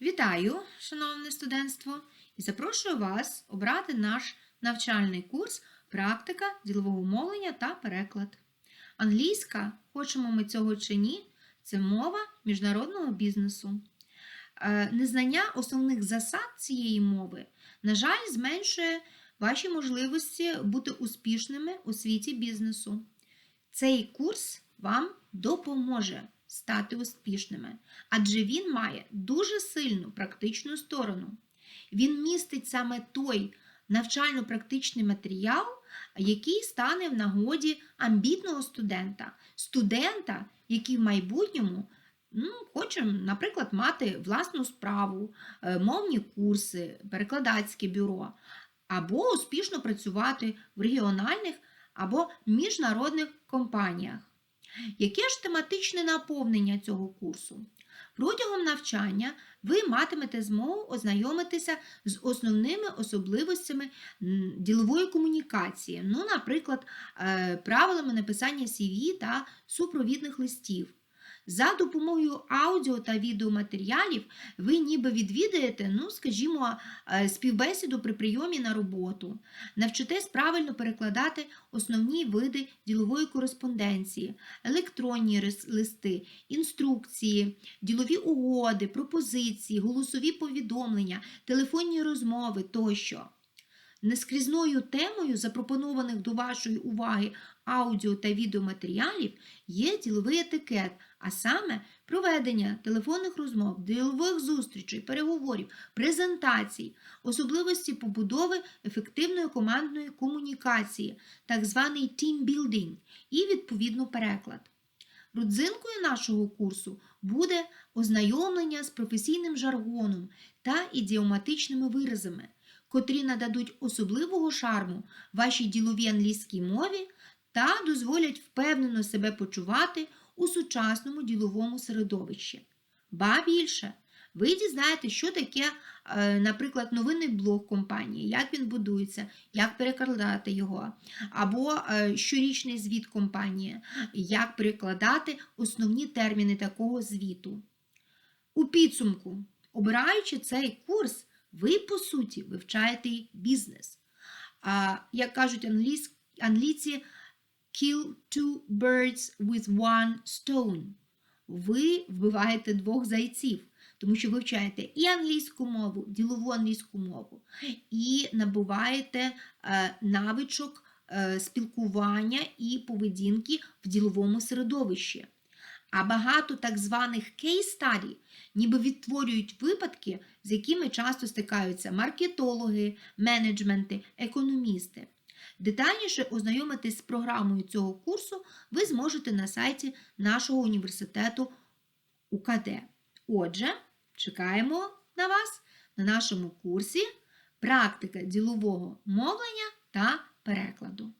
Вітаю, шановне студентство, і запрошую вас обрати наш навчальний курс Практика ділового мовлення та переклад. Англійська, хочемо ми цього чи ні, це мова міжнародного бізнесу. Е, Незнання основних засад цієї мови, на жаль, зменшує ваші можливості бути успішними у світі бізнесу. Цей курс вам допоможе стати успішними, адже він має дуже сильну практичну сторону. Він містить саме той навчально-практичний матеріал, який стане в нагоді амбітного студента, студента, який в майбутньому ну, хоче, наприклад, мати власну справу, е, мовні курси, перекладацьке бюро, або успішно працювати в регіональних або міжнародних компаніях. Яке ж тематичне наповнення цього курсу? Протягом навчання ви матимете змогу ознайомитися з основними особливостями ділової комунікації, ну, наприклад, е, правилами написання CV та супровідних листів. За допомогою аудіо та відеоматеріалів ви ніби відвідаєте, ну, скажімо, е, співбесіду при прийомі на роботу, навчитесь правильно перекладати основні види ділової кореспонденції, електронні листи, інструкції, ділові угоди, пропозиції, голосові повідомлення, телефонні розмови тощо. Нескрізною темою запропонованих до вашої уваги аудіо та відеоматеріалів є діловий етикет, а саме проведення телефонних розмов, ділових зустрічей, переговорів, презентацій, особливості побудови ефективної командної комунікації, так званий тімбілдинг і відповідно переклад. Родзинкою нашого курсу буде ознайомлення з професійним жаргоном та ідіоматичними виразами, котрі нададуть особливого шарму вашій діловій англійській мові та дозволять впевнено себе почувати у сучасному діловому середовищі. Ба більше, ви дізнаєтесь, що таке, е, наприклад, новинний блог компанії, як він будується, як перекладати його, або е, щорічний звіт компанії, як перекладати основні терміни такого звіту. У підсумку, обираючи цей курс, ви, по суті, вивчаєте бізнес. А, як кажуть англійці, kill two birds with one stone. Ви вбиваєте двох зайців, тому що вивчаєте і англійську мову, ділову англійську мову, і набуваєте е, навичок е, спілкування і поведінки в діловому середовищі. А багато так званих study ніби відтворюють випадки, з якими часто стикаються маркетологи, менеджменти, економісти. Детальніше ознайомитись з програмою цього курсу ви зможете на сайті нашого університету УКД. Отже, чекаємо на вас на нашому курсі Практика ділового мовлення та перекладу.